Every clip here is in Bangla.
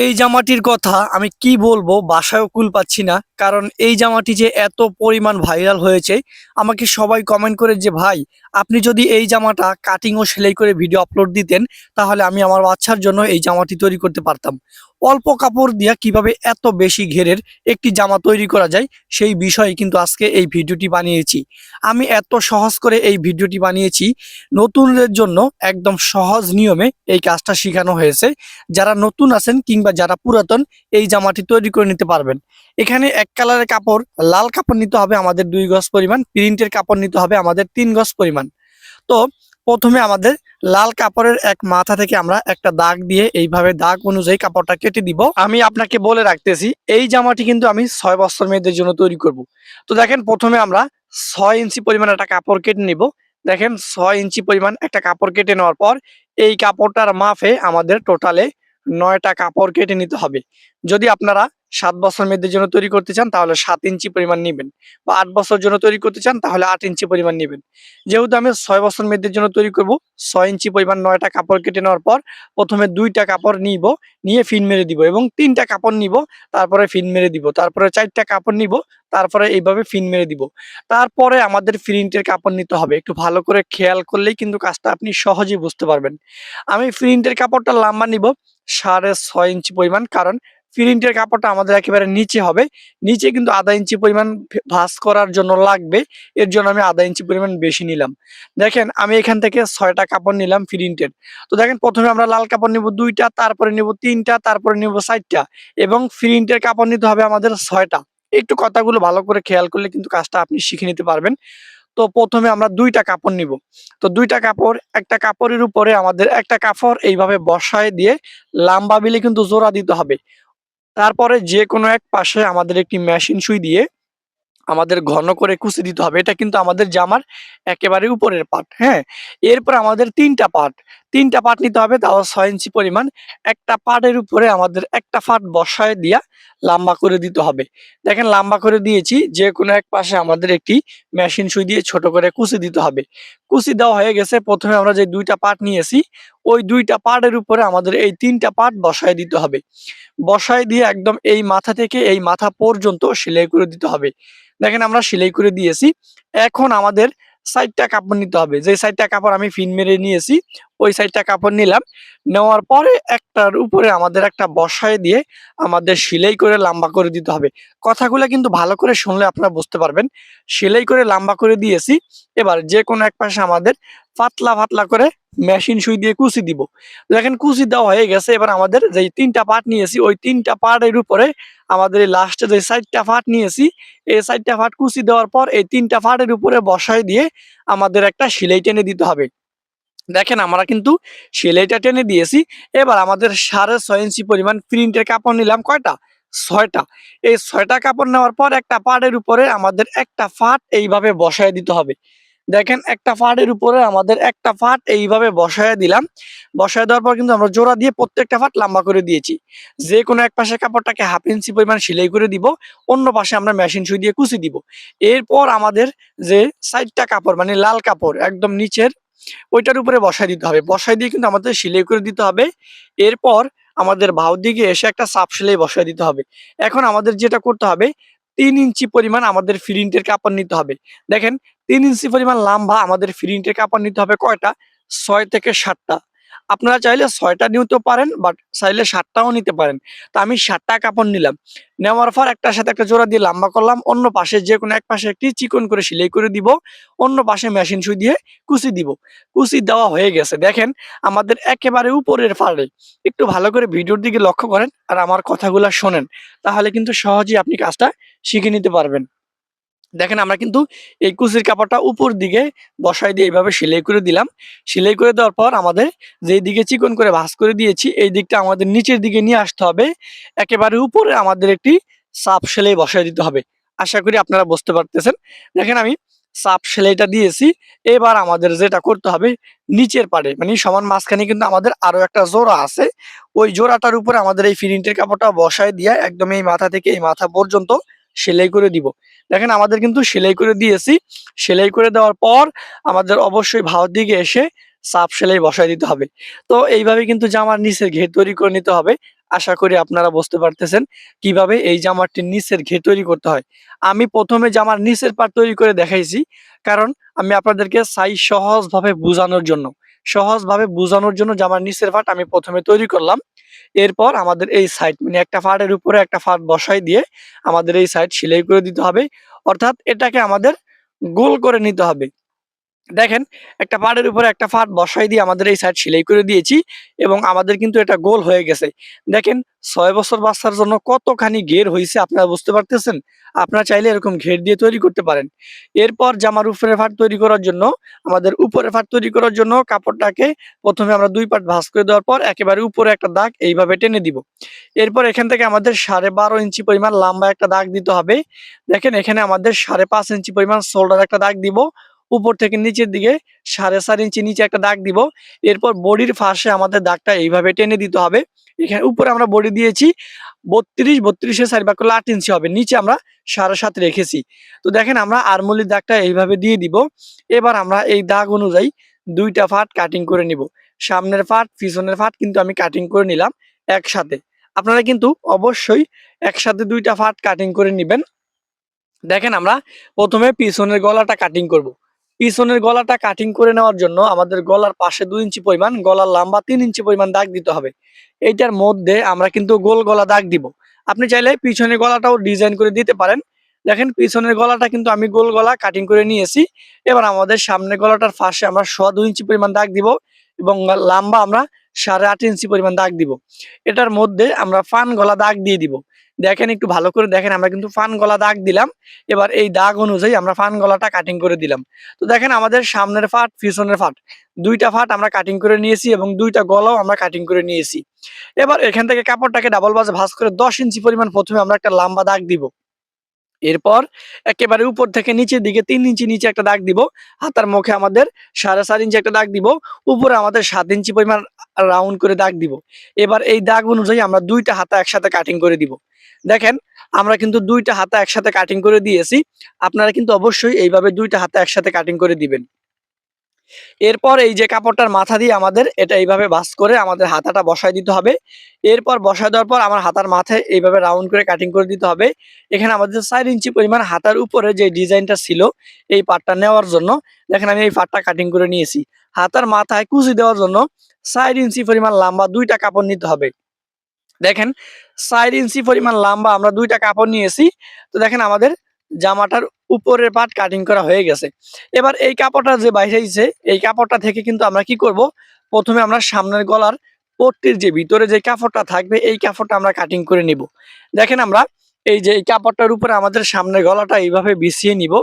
এই জামাটির কথা আমি কি বলব বাসায়ও কুল পাচ্ছি না। কারণ এই জামাটি যে এত পরিমাণ ভাইরাল হয়েছে, আমাকে সবাই কমেন্ট করে যে, ভাই, আপনি যদি এই জামাটা কাটিং ও সেলাই করে ভিডিও আপলোড দিতেন, তাহলে আমি আমার বাচ্চার জন্য এই জামাটি তৈরি করতে পারতাম। অল্প কাপড় দিয়া কীভাবে এত বেশি ঘেরের একটি জামা তৈরি করা যায় সেই বিষয়ে কিন্তু আজকে এই ভিডিওটি বানিয়েছি। আমি এত সহজ করে এই ভিডিওটি বানিয়েছি, নতুনদের জন্য একদম সহজ নিয়মে এই কাজটা শেখানো হয়েছে। যারা নতুন আছেন কিংবা যারা পুরাতন, এই জামাটি তৈরি করে নিতে পারবেন। এখানে এক কালারের কাপড়, লাল কাপড় নিতে হবে আমাদের দুই গজ পরিমাণ, প্রিন্টের কাপড় নিতে হবে আমাদের তিন গজ পরিমাণ। তো প্রথমে আমাদের লাল কাপড়ের এক মাথা থেকে আমরা একটা দাগ দিয়ে এইভাবে দাগ অনুযায়ী কাপড়টা কেটে দিব। আমি আপনাকে বলে রাখতেছি, এই জামাটি কিন্তু আমি ছয় বছর মেয়েদের জন্য তৈরি করব। তো দেখেন, প্রথমে আমরা ছয় ইঞ্চি পরিমাণ একটা কাপড় কেটে নিব। দেখেন, ছয় ইঞ্চি পরিমাণ একটা কাপড় কেটে নেওয়ার পর এই কাপড়টার মাফে আমাদের টোটালে নয়টা কাপড় কেটে নিতে হবে। যদি আপনারা সাত বছর মেয়েদের জন্য তৈরি করতে চান, তাহলে সাত ইঞ্চি পরিমাণ নেবেন। বা আট বছর জন্য তৈরি করতে চান, তাহলে আট ইঞ্চি পরিমাণ নেবেন। যেহেতু আমি ছয় বছর মেয়েদের জন্য তৈরি করব, ছয় ইঞ্চি পরিমাণ নয়টা কাপড় কেটে নেওয়ার পর প্রথমে দুইটা কাপড় নিব, নিয়ে ফিন মেরে দিব এবং তিনটা কাপড় নিব, তারপরে ফিন মেরে দিব, তারপরে চারটা কাপড় নিব, তারপরে এইভাবে ফিন মেরে দিব। তারপরে আমাদের প্রিন্টের কাপড় নিতে হবে, একটু ভালো করে খেয়াল করলেই কিন্তু কাজটা আপনি সহজেই বুঝতে পারবেন। আমি প্রিন্টের কাপড়টা লম্বা নিব, সাড়ে ছয় ইঞ্চি পরিমাণ, কারণ প্রিন্টের কাপড়টা আমাদের একেবারে নিচে হবে। নিচে কিন্তু আধা ইঞ্চি পরিমাণ ভে- ভাঁজ করার জন্য লাগবে। এর জন্য আমি আধা ইঞ্চি পরিমাণ বেশি নিলাম। দেখেন, আমি এখান থেকে ছয়টা কাপড় নিলাম প্রিন্টের তো দেখেন, প্রথমে আমরা লাল কাপড় নিব দুইটা, তারপরে নিব তিনটা, তারপরে নিব চারটা এবং প্রিন্টের কাপড় নিতে হবে আমাদের ছয়টা। একটু কথাগুলো ভালো করে খেয়াল করলে কিন্তু কাজটা আপনি শিখে নিতে পারবেন। তো প্রথমে আমরা দুইটা কাপড় নিব। তো দুইটা কাপড়, একটা কাপড়ের উপরে আমাদের একটা কাপড় এইভাবে বসায় দিয়ে লাম্বা বিলে কিন্তু জোড়া দিতে হবে। তারপরে যে কোনো এক পাশে আমাদের একটি মেশিন সুই দিয়ে আমাদের ঘন করে কুচি দিতে হবে। এটা কিন্তু আমাদের জামার একেবারে উপরের পার্ট হ্যাঁ? এরপর আমাদের তিনটা পার্ট তিনটা পাট নিতে হবে, তাও ছয় ইঞ্চি পরিমাণ। একটা পাটের উপরে আমাদের একটা পার্ট বসায় দিয়া লম্বা করে দিতে হবে। দেখেন, লম্বা করে দিয়েছি, যে কোনো এক পাশে আমাদের একটি মেশিন সুই দিয়ে ছোট করে কুচি দিতে হবে। কুচি দেওয়া হয়ে গেছে, প্রথমে আমরা যে দুইটা পাট নিয়েছি, ওই দুইটা পাটের উপরে আমাদের এই তিনটা পাট বসায় দিতে হবে। বসায় দিয়ে একদম এই মাথা থেকে এই মাথা পর্যন্ত সেলাই করে দিতে হবে। দেখেন, আমরা সেলাই করে দিয়েছি। এখন আমাদের সাইডটা কাপড় নিতে হবে। যে সাইডটা কাপড় আমি ফিন মেরে নিয়েছি ওই সাইডটা কাপড় নিলাম। নেওয়ার পরে একটার উপরে আমাদের একটা বসায় দিয়ে আমাদের সেলাই করে লম্বা করে দিতে হবে। কথাগুলো কিন্তু ভালো করে শুনলে আপনারা বুঝতে পারবেন। সেলাই করে লম্বা করে দিয়েছি। এবার যে কোনো এক পাশে আমাদের পাতলা পাতলা করে মেশিন সুই দিয়ে কুচি দিব। দেখেন কুচি দেওয়া হয়ে গেছে। এবার আমাদের যে তিনটা পার্ট নিয়েছি, ওই তিনটা পার্টের উপরে আমাদের এই লাস্টে যে সাইডটা পার্ট নিয়েছি, এই সাইডটা পার্ট কুচি দেওয়ার পর এই তিনটা পার্টের উপরে বসায় দিয়ে আমাদের একটা সেলাই টেনে দিতে হবে। দেখেন আমরা কিন্তু সেলাইটা টেনে দিয়েছি। এবার আমাদের সাড়ে ছয় ইঞ্চি পরিমাণ প্রিন্টের কাপড় নিলাম কয়টা? ছয়টা। এই ছয়টা কাপড় নেওয়ার পর একটা পাড়ের উপরে আমাদের একটা ফাট এইভাবে বসায় দিতে হবে। দেখেন একটা ফাটের উপরে আমাদের একটা ফাট এইভাবে বসায় দিলাম। বসায় দেওয়ার পর কিন্তু আমরা জোড়া দিয়ে প্রত্যেকটা ফাট লম্বা করে দিয়েছি। যে কোনো এক পাশে কাপড়টাকে হাফ ইঞ্চি পরিমাণ সেলাই করে দিব, অন্য পাশে আমরা মেশিন সুই দিয়ে কুচি দিব। এরপর আমাদের যে সাইডটা কাপড় মানে লাল কাপড়, একদম নিচের ওইটার উপরে বসায় দিতে হবে। বসায় দিয়ে কিন্তু আমাদের সিলাই করে দিতে হবে। এরপর আমাদের ভাউ দিকে এসে একটা সাপ সেলাই বসায় দিতে হবে। এখন আমাদের যেটা করতে হবে, তিন ইঞ্চি পরিমাণ আমাদের ফিরিন্টের কাপড় নিতে হবে। দেখেন, তিন ইঞ্চি পরিমাণ লাম্বা আমাদের ফিরিন্টের কাপড় নিতে হবে কয়টা? ছয় থেকে সাতটা। আপনারা চাইলে ছয়টা নিতে পারেন বাট চাইলে সাতটাও নিতে পারেন। তো আমি সাতটা কাপড় নিলাম। নেওয়ার পর একটার সাথে একটা জোড়া দিয়ে লম্বা করলাম, অন্য পাশে যে কোনো এক পাশে একটি চিকন করে সেলাই করে দিব, অন্য পাশে মেশিন সুই দিয়ে কুচি দিব। কুচি দেওয়া হয়ে গেছে। দেখেন, আমাদের একেবারে উপরের ফাড়ে একটু ভালো করে ভিডিওর দিকে লক্ষ্য করেন আর আমার কথাগুলো শোনেন। তাহলে কিন্তু সহজেই আপনি কাজটা শিখে নিতে পারবেন। দেখেন আমরা কিন্তু এই কুচির কাপড়টা উপর দিকে বসাই দিয়ে এইভাবে সেলাই করে দিলাম। সেলাই করে দেওয়ার পর আমাদের যেই দিকে চিকন করে ভাঁজ করে দিয়েছি, এই দিকটা আমাদের নিচের দিকে নিয়ে আসতে হবে। একেবারে উপরে আমাদের একটি সাপ সেলাই বসাই দিতে হবে। আশা করি আপনারা বুঝতে পারতেছেন। দেখেন আমি সাপ সেলাইটা দিয়েছি। এবার আমাদের যেটা করতে হবে, নিচের পাড়ে মানে সমান মাঝখানে কিন্তু আমাদের আরও একটা জোড়া আছে। ওই জোড়াটার উপরে আমাদের এই প্রিন্টের কাপড়টা বসায় দিয়ে একদম এই মাথা থেকে এই মাথা পর্যন্ত সেলাই করে দিব। দেখেন আমাদের কিন্তু সেলাই করে দিয়েছি। সেলাই করে দেওয়ার পর আমাদের অবশ্যই ভাওর দিকে এসে সাপ সেলাই বসায় দিতে হবে। তো এইভাবে কিন্তু জামার নিচের ঘের তৈরি করে নিতে হবে। আশা করি আপনারা বুঝতে পারতেছেন কীভাবে এই জামাটির নিচের ঘের তৈরি করতে হয়। আমি প্রথমে জামার নিচের পাট তৈরি করে দেখাইছি। কারণ আমি আপনাদেরকে চাই সহজভাবে বোঝানোর জন্য। সহজভাবে বোঝানোর জন্য জামার নিচের ফাট আমি প্রথমে তৈরি করলাম। এরপর আমাদের এই সাইড মানে একটা ফাটের উপরে একটা ফাট বসাই দিয়ে আমাদের এই সাইড সেলাই করে দিতে হবে। অর্থাৎ এটাকে আমাদের গোল করে নিতে হবে। দেখেন, একটা পাড়ের উপরে একটা ফাট বসাই দিয়ে আমাদের এই সাইড সেলাই করে দিয়েছি এবং আমাদের কিন্তু এটা গোল হয়ে গেছে। দেখেন, ছয় বছর বাচ্চার জন্য কতখানি ঘের হয়েছে আপনারা বুঝতে পারতেছেন? আপনারা চাইলে এরকম ঘের দিয়ে তৈরি করতে পারেন। এরপর জামার উপরে ফাট তৈরি করার জন্য, আমাদের উপরে ফাট তৈরি করার জন্য কাপড়টাকে প্রথমে আমরা দুই পাট ভাঁজ করে দেওয়ার পর একেবারে উপরে একটা দাগ এইভাবে টেনে দিব। এরপর এখান থেকে আমাদের সাড়ে বারো ইঞ্চি পরিমাণ লম্বা একটা দাগ দিতে হবে। দেখেন, এখানে আমাদের সাড়ে পাঁচ ইঞ্চি পরিমাণ শোল্ডার একটা দাগ দিব। উপর থেকে নিচের দিকে সাড়ে চার ইঞ্চি নিচে একটা দাগ দিব। এরপর বডির ফাঁসে আমাদের দাগটা এইভাবে টেনে দিতে হবে। এখানে উপরে আমরা বডি দিয়েছি, বত্রিশ চারি ভাগ করলে আট ইঞ্চি হবে। নিচে আমরা সাড়ে সাত রেখেছি। তো দেখেন আমরা আরমলির দাগটা এইভাবে দিয়ে দিব। এবার আমরা এই দাগ অনুযায়ী দুইটা ফাট কাটিং করে নিব। সামনের ফাট পিছনের ফাট কিন্তু আমি কাটিং করে নিলাম একসাথে। আপনারা কিন্তু অবশ্যই একসাথে দুইটা ফাট কাটিং করে নেবেন। দেখেন আমরা প্রথমে পিছনের গলাটা কাটিং করব। পিছনের গলাটা কাটিং করে নেওয়ার জন্য আমাদের গলার পাশে দুই ইঞ্চি পরিমাণ, গলার লম্বা তিন ইঞ্চি পরিমাণ দাগ দিতে হবে। এইটার মধ্যে আমরা কিন্তু গোল গলা দাগ দিব। আপনি চাইলে পিছনের গলাটাও ডিজাইন করে দিতে পারেন। দেখেন পিছনের গলাটা কিন্তু আমি গোল গলা কাটিং করে নিয়েছি। এবার আমাদের সামনের গলাটার ফাঁসে আমরা সোয়া দুই ইঞ্চি পরিমাণ দাগ দিব এবং লম্বা আমরা সাড়ে আট ইঞ্চি পরিমাণ দাগ দিব। এটার মধ্যে আমরা ফান গলা দাগ দিয়ে দিব। দেখেন, একটু ভালো করে দেখেন, আমরা কিন্তু ফান গলা দাগ দিলাম। এবার এই দাগ অনুযায়ী আমরা ফান গলাটা কাটিং করে দিলাম। তো দেখেন, আমাদের সামনের ফাট, পিছনের ফাট, দুইটা ফাট আমরা কাটিং করে নিয়েছি এবং দুইটা গলাও আমরা কাটিং করে নিয়েছি। এবার এখান থেকে কাপড়টাকে ডাবল বাজে ভাঁজ করে দশ ইঞ্চি পরিমাণ প্রথমে আমরা একটা লম্বা দাগ দিব। এরপর একেবারে উপর থেকে নিচের দিকে তিন ইঞ্চি নিচে একটা দাগ দিব। হাতার মুখে আমাদের সাড়ে চার ইঞ্চি একটা দাগ দিব। উপরে আমাদের সাত ইঞ্চি পরিমাণ রাউন্ড করে দাগ দিব। এবার এই দাগ অনুযায়ী আমরা দুইটা হাতা একসাথে কাটিং করে দিব। দেখেন, আমরা কিন্তু দুইটা হাতা একসাথে কাটিং করে দিয়েছি। আপনারা কিন্তু অবশ্যই এইভাবে দুইটা হাতা একসাথে কাটিং করে দিবেন। এরপর এই যে কাপড়টার মাথা দিয়ে আমাদের এটা এইভাবে বাস করে আমাদের হাতাটা বসায় দিতে হবে। এরপর বসায় দেওয়ার পর আমার হাতার মাথায় এইভাবে রাউন্ড করে কাটিং করে দিতে হবে। এখানে আমাদের চার ইঞ্চি পরিমাণ হাতার উপরে যে ডিজাইনটা ছিল এই পাটটা নেওয়ার জন্য, দেখেন আমি এই পাটটা কাটিং করে নিয়েছি। হাতার মাথায় কুচি দেওয়ার জন্য চার ইঞ্চি পরিমাণ লম্বা দুইটা কাপড় নিতে হবে। দেখেন, চার ইঞ্চি পরিমাণ লম্বা আমরা দুইটা কাপড় নিয়েছি। তো দেখেন আমাদের জামাটার উপরের পাট কাটিং করা হয়ে গেছে। এবার এই কাপড়টা যে বাইরেছে, এই কাপড়টা থেকে কিন্তু আমরা কি করব? প্রথমে আমরা সামনের গলার পট্টির যে ভিতরে যে কাপড়টা থাকবে, এই কাপড়টা আমরা কাটিং করে নিব। দেখেন আমরা এই যে এই কাপড়টার উপরে আমাদের সামনের গলাটা এইভাবে বিছিয়ে নিব।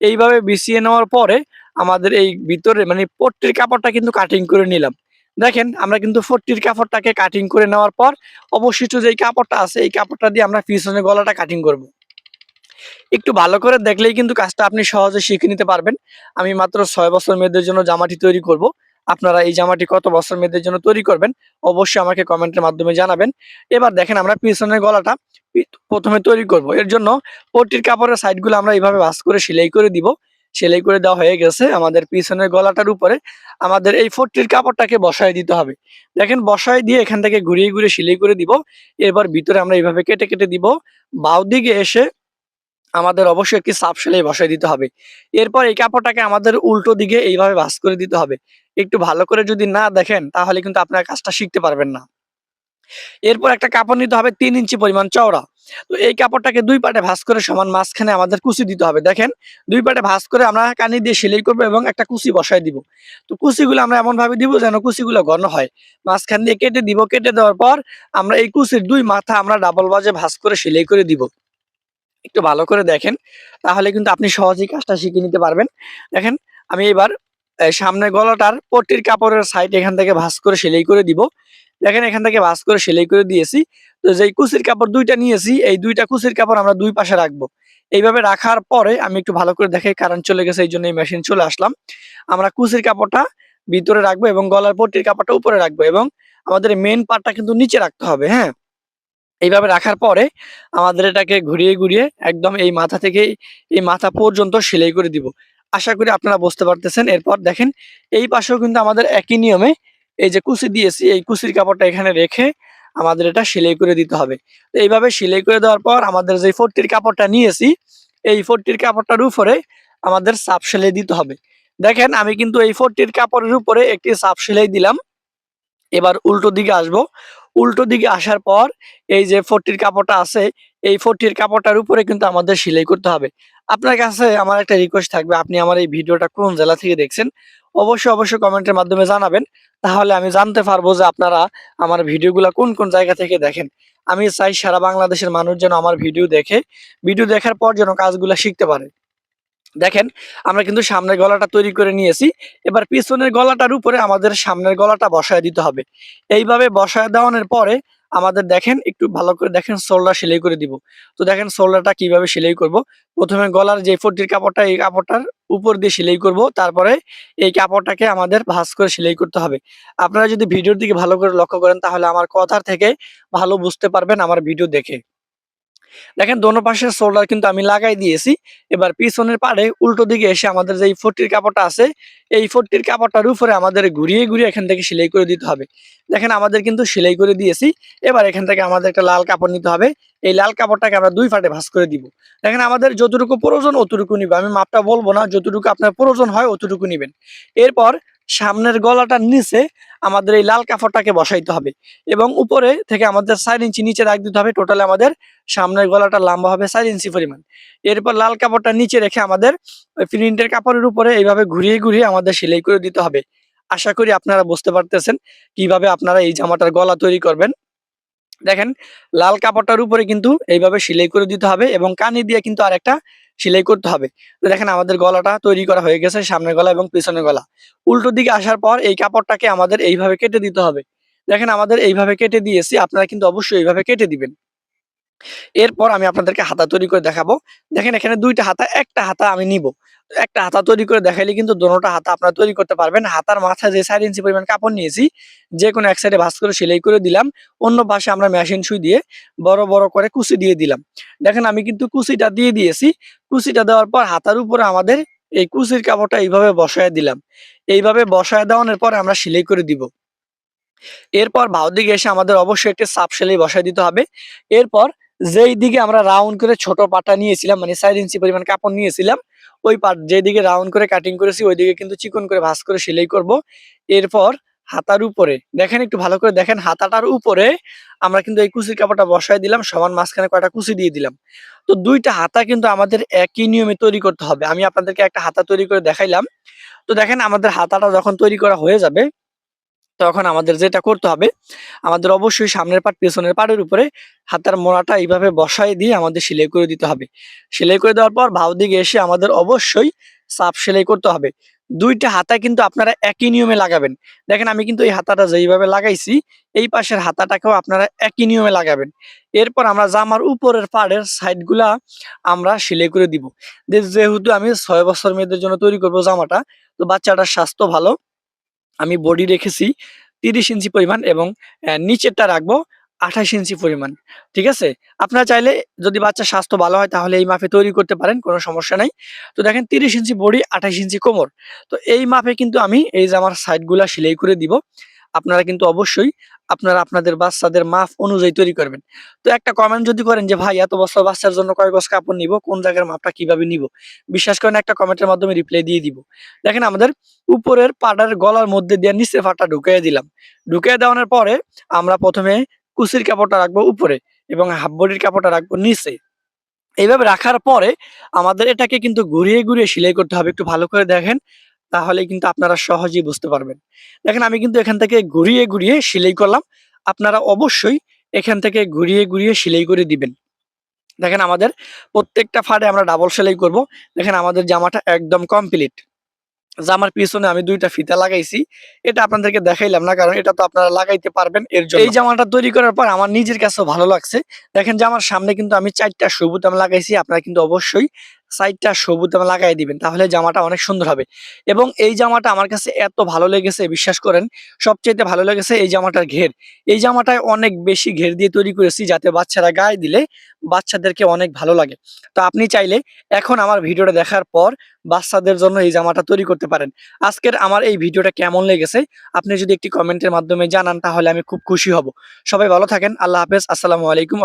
এইভাবে বিছিয়ে নেওয়ার পরে আমাদের এই ভিতরে মানে পট্টির কাপড়টা কিন্তু কাটিং করে নিলাম। দেখেন আমরা কিন্তু ফট্টির কাপড়টাকে কাটিং করে নেওয়ার পর অবশিষ্ট যে কাপড়টা আছে, এই কাপড়টা দিয়ে আমরা পিছনের গলাটা কাটিং করব। একটু ভালো করে দেখলেই কিন্তু কাজটা আপনি সহজে শিখে নিতে পারবেন। আমি মাত্র ছয় বছর মেয়েদের জন্য জামাটি তৈরি করব। আপনারা এই জামাটি কত বছর মেয়েদের জন্য তৈরি করবেন, অবশ্যই আমাকে কমেন্টের মাধ্যমে জানাবেন। এবার দেখেন আমরা পিছনের গলাটা প্রথমে তৈরি করব। এর জন্য পট্টির কাপড়ের সাইডগুলো আমরা এইভাবে ভাস করে সেলাই করে দিব। সেলাই করে দেওয়া হয়ে গেছে আমাদের পিছনের গলাটার উপরে। আমাদের এই ফট্টির কাপড়টাকে বসায় দিতে হবে। দেখেন বসায় দিয়ে এখান থেকে ঘুরিয়ে ঘুরিয়ে সেলাই করে দিব। এরপর ভিতরে আমরা এইভাবে কেটে কেটে দিব। বাউ দিকে এসে আমাদের অবশ্যই একটি সাপ সেলাই বসায় দিতে হবে। এরপর এই কাপড়টাকে আমাদের উল্টো দিকে এইভাবে ভাঁজ করে দিতে হবে। একটু ভালো করে যদি না দেখেন, তাহলে কিন্তু আপনার কাজটা শিখতে পারবেন না। এরপর একটা কাপড় নিতে হবে তিন ইঞ্চি পরিমাণ চওড়া। তো এই কাপড়টাকে দুই পাটে ভাঁজ করে সমান মাঝখানে আমাদের কুচি দিতে হবে। দেখেন, দুই পাটে ভাঁজ করে আমরা কানি দিয়ে সেলাই করব এবং একটা কুচি বসায় দিব। তো কুচিগুলো আমরা এমন ভাবে দিব যেন কুচিগুলো ঘন হয়। মাঝখান দিয়ে কেটে দিব। কেটে দেওয়ার পর আমরা এই কুচির দুই মাথা আমরা ডাবল বাজে ভাঁজ করে সেলাই করে দিব। একটু ভালো করে দেখেন, তাহলে কিন্তু আপনি সহজেই কাজটা শিখে নিতে পারবেন। দেখেন, আমি এবার এই সামনের গলাটার পট্টির কাপড়ের সাইড এখান থেকে ভাঁজ করে সেলাই করে দিব। দেখেন, এখান থেকে ভাঁজ করে সেলাই করে দিয়েছি। তো যেই কুচির কাপড় দুইটা নিয়েছি, এই দুইটা কুচির কাপড় আমরা দুই পাশে রাখব। এইভাবে রাখার পরে আমি একটু ভালো করে দেখে কারেন্ট চলে গেছে, এই জন্য এই মেশিন চলে আসলাম। আমরা কুচির কাপড়টা ভিতরে রাখব এবং গলার পট্টির কাপড়টা উপরে রাখব এবং আমাদের মেন পার্টটা কিন্তু নিচে রাখতে হবে হ্যাঁ? এইভাবে রাখার পরে আমাদের এটাকে ঘুরিয়ে ঘুরিয়ে একদম এই মাথা থেকে এই মাথা পর্যন্ত সেলাই করে দিব। আশা করি আপনারা বুঝতে পারতেছেন। এরপর দেখেন, এই পাশেও কিন্তু আমাদের একই নিয়মে এই যে কুচি দিয়েছি, এই কুচির কাপড়টা এখানে রেখে আমাদের এটা সেলাই করে দিতে হবে। তো এইভাবে সেলাই করে দেওয়ার পর আমাদের যে ফোরটির কাপড়টা নিয়েছি, এই ফোরটির কাপড়টার উপরে আমাদের সাপ সেলাই দিতে হবে। দেখেন, আমি কিন্তু এই ফোরটির কাপড়ের উপরে একটি সাপ সেলাই দিলাম। এবার উল্টো দিকে আসব। উল্টো দিকে আসার পর এই যে ফোরটির কাপড়টা আছে, এই ফোরটির কাপড়টার উপরে কিন্তু আমাদের সেলাই করতে হবে। আপনার কাছে আমার একটা রিকোয়েস্ট থাকবে, আপনি আমার এই ভিডিওটা কোন জেলা থেকে দেখছেন, অবশ্যই অবশ্যই কমেন্টের মাধ্যমে জানাবেন। তাহলে আমি জানতে পারব যে আপনারা আমার ভিডিওগুলো কোন কোন জায়গা থেকে দেখেন। আমি চাই সারা বাংলাদেশের মানুষ যেন আমার ভিডিও দেখে, ভিডিও দেখার পর যেন কাজগুলো শিখতে পারে। দেখেন, আমরা কিন্তু সামনের গলাটা তৈরি করে নিয়েছি। এবার পিছনের গলাটার উপরে আমাদের সামনের গলাটা বসায় দিতে হবে। এইভাবে বসায় দেওয়ানোর পরে আমাদের দেখেন, একটু ভালো করে দেখেন সোলটা সেলাই করে দিব। তো দেখেন সোলটা কীভাবে সেলাই করব। প্রথমে গলার যে ফোরটির কাপড়টা, এই কাপড়টার উপর দিয়ে সেলাই করব। তারপরে এই কাপড়টাকে আমাদের ভাঁজ করে সেলাই করতে হবে। আপনারা যদি ভিডিওর দিকে ভালো করে লক্ষ্য করেন, তাহলে আমার কথার থেকে ভালো বুঝতে পারবেন আমার ভিডিও দেখে। দেখেন দোনো পাশের শোল্ডার কিন্তু আমি লাগাই দিয়েছি। এবার পিছনের পাড়ে উল্টো দিকে এসে আমাদের যে ফোরটির কাপড়টা আছে, এই ফোরটির কাপড়টার উপরে আমাদের ঘুরিয়ে ঘুরিয়ে এখান থেকে সেলাই করে দিতে হবে। দেখেন আমাদের কিন্তু সেলাই করে দিয়েছি। এবার এখান থেকে আমাদের একটা লাল কাপড় নিতে হবে। এই লাল কাপড়টাকে আমরা দুই ফাটে ভাঁজ করে দিব। দেখেন আমাদের যতটুকু প্রয়োজন অতটুকু নিব। আমি মাপটা বলব না, যতটুকু আপনার প্রয়োজন হয় অতটুকু নিবেন। এরপর সামনের গলাটার নিচে আমাদের এই লাল কাপড়টাকে বসাইতে হবে এবং উপরে থেকে আমাদের চার ইঞ্চি নিচে রাখ দিতে হবে। টোটাল আমাদের সামনের গলাটা লম্বা হবে চার ইঞ্চি পরিমাণ। এরপর লাল কাপড়টা নিচে রেখে আমাদের ওই প্রিন্টের কাপড়ের উপরে এইভাবে ঘুরিয়ে ঘুরিয়ে আমাদের সেলাই করে দিতে হবে। আশা করি আপনারা বুঝতে পারতেছেন কীভাবে আপনারা এই জামাটার গলা তৈরি করবেন। দেখেন, লাল কাপড়টার উপরে কিন্তু এইভাবে সেলাই করে দিতে হবে এবং কানি দিয়ে কিন্তু আরেকটা সেলাই করতে হবে। দেখেন আমাদের গলাটা তৈরি করা হয়ে গেছে সামনের গলা এবং পিছনের গলা। উল্টো দিকে আসার পর এই কাপড়টাকে আমাদের এইভাবে কেটে দিতে হবে। দেখেন আমাদের এইভাবে কেটে দিয়েছি, আপনারা কিন্তু অবশ্যই এইভাবে কেটে দিবেন। এরপর আমি আপনাদেরকে হাতা তৈরি করে দেখাবো। দেখেন এখানে দুইটা হাতা, একটা হাতা আমি নিব। একটা হাতা তৈরি করে দেখাইলে কিন্তু দোনোটা হাতা আপনারা তৈরি করতে পারবেন। হাতার মাথায় যে চার ইঞ্চি পরিমাণ কাপড় নিয়েছি যে কোনো এক সাইডে ভাঁজ করে সেলাই করে দিলাম। অন্য পাশে আমরা মেশিন সুই দিয়ে বড় বড় করে কুচি দিয়ে দিলাম। দেখেন আমি কিন্তু কুচিটা দিয়ে দিয়েছি। কুচিটা দেওয়ার পর হাতার উপরে আমাদের এই কুচির কাপড়টা এইভাবে বসায় দিলাম। এইভাবে বসায় দেওয়ানোর পর আমরা সেলাই করে দিব। এরপর বাউ দিকে এসে আমাদের অবশ্যই একটি সাপ সেলাই বসায় দিতে হবে। এরপর যেই দিকে আমরা রাউন্ড করে ছোট পাটা নিয়েছিলাম মানে চার ইঞ্চি পরিমাণ কাপড় নিয়েছিলাম, ওই পাট যেদিকে রাউন্ড করে কাটিং করেছি, ওই দিকে কিন্তু চিকন করে ভাঁজ করে সেলাই করব। এরপর হাতার উপরে, দেখেন একটু ভালো করে দেখেন, হাতাটার উপরে আমরা কিন্তু এই কুচির কাপড়টা বসায় দিলাম সমান মাঝখানে কয়টা কুচি দিয়ে দিলাম। তো দুইটা হাতা কিন্তু আমাদের একই নিয়মে তৈরি করতে হবে। আমি আপনাদেরকে একটা হাতা তৈরি করে দেখাইলাম। তো দেখেন আমাদের হাতাটা যখন তৈরি করা হয়ে যাবে তখন আমাদের যেটা করতে হবে, আমাদের অবশ্যই সামনের পাট, পেছনের পাটের উপরে হাতার মোড়াটা এইভাবে বসায় দিয়ে আমাদের সেলাই করে দিতে হবে। সেলাই করে দেওয়ার পর ভাও দিকে এসে আমাদের অবশ্যই সাপ সেলাই করতে হবে। দুইটা হাতা কিন্তু আপনারা একই নিয়মে লাগাবেন। দেখেন আমি কিন্তু এই হাতাটা যেইভাবে লাগাইছি, এই পাশের হাতাটাকেও আপনারা একই নিয়মে লাগাবেন। এরপর আমরা জামার উপরের পাড়ের সাইডগুলা আমরা সেলাই করে দিব। যেহেতু আমি ছয় বছর মেয়েদের জন্য তৈরি করব জামাটা, তো বাচ্চাটার স্বাস্থ্য ভালো। আমি বডি রেখেছি তিরিশ ইঞ্চি পরিমাণ এবং নিচেরটা রাখব আঠাশ ইঞ্চি পরিমাণ। ঠিক আছে? আপনারা চাইলে যদি বাচ্চার স্বাস্থ্য ভালো হয় তাহলে এই মাপে তৈরি করতে পারেন, কোনো সমস্যা নাই। তো দেখেন তিরিশ ইঞ্চি বডি, আঠাশ ইঞ্চি কোমর। তো এই মাপে কিন্তু আমি এই যে আমার সাইডগুলা সেলাই করে দিব। আপনারা কিন্তু অবশ্যই আপনারা আপনাদের বাচ্চাদের মাপ অনুযায়ী তৈরি করবেন। তো একটা কমেন্ট যদি করেন যে, ভাই, এত বছর বাচ্চার জন্য কয় গজ কাপড় নিব? কোন জায়গার মাপটা কীভাবে নিব? বিশ্বাস করেন, একটা কমেন্টের মাধ্যমে রিপ্লাই দিয়ে দিব। দেখেন, আমাদের উপরের পাটার গলার মধ্যে দিয়ে নিচের পাটা ঢুকিয়ে দিলাম। ঢুকিয়ে দেওয়ানোর পরে আমরা প্রথমে কুচির কাপড়টা রাখব উপরে এবং হাফ বডির কাপড়টা রাখব নিচে। এইভাবে রাখার পরে আমাদের এটাকে কিন্তু ঘুরিয়ে ঘুরিয়ে সেলাই করতে হবে। একটু ভালো করে দেখেন। তাহলে কিন্তু আপনারা সহজেই বুঝতে পারবেন। দেখেন, আমি কিন্তু এখান থেকে ঘুরিয়ে ঘুরিয়ে সেলাই করলাম। আপনারা অবশ্যই এখান থেকে ঘুরিয়ে ঘুরিয়ে সেলাই করে দিবেন। দেখেন, আমাদের প্রত্যেকটা ফাড়ে আমরা ডাবল সেলাই করব। দেখেন, আমাদের জামাটা একদম কমপ্লিট জামার পিছনে আমি দুইটা ফিতা লাগাইছি। এটা আপনাদেরকে দেখাইলাম না, কারণ এটা তো আপনারা লাগাইতে পারবেন এর জন্য। এই জামাটা তৈরি করার পর আমার নিজের কাছেও ভালো লাগছে। দেখেন, জামার সামনে কিন্তু আমি চারটা সবুজ আমি লাগাইছি। আপনারা কিন্তু অবশ্যই সাইডটা সবুজ লাগাই দিবেন, তাহলে জামাটা অনেক সুন্দর হবে। এবং এই জামাটা আমার কাছে এত ভালো লেগেছে, বিশ্বাস করেন সবচেয়ে ভালো লেগেছে এই জামাটার ঘের। এই জামাটায় অনেক বেশি ঘের দিয়ে তৈরি করেছি, যাতে বাচ্চারা গায়ে দিলে বাচ্চাদেরকে অনেক ভালো লাগে। তো আপনি চাইলে এখন আমার ভিডিওটা দেখার পর বাচ্চাদের জন্য এই জামাটা তৈরি করতে পারেন। আজকের আমার এই ভিডিওটা কেমন লেগেছে, আপনি যদি একটি কমেন্টের মাধ্যমে জানান, তাহলে আমি খুব খুশি হব। সবাই ভালো থাকেন, আল্লাহ হাফেজ, আসসালামু আলাইকুম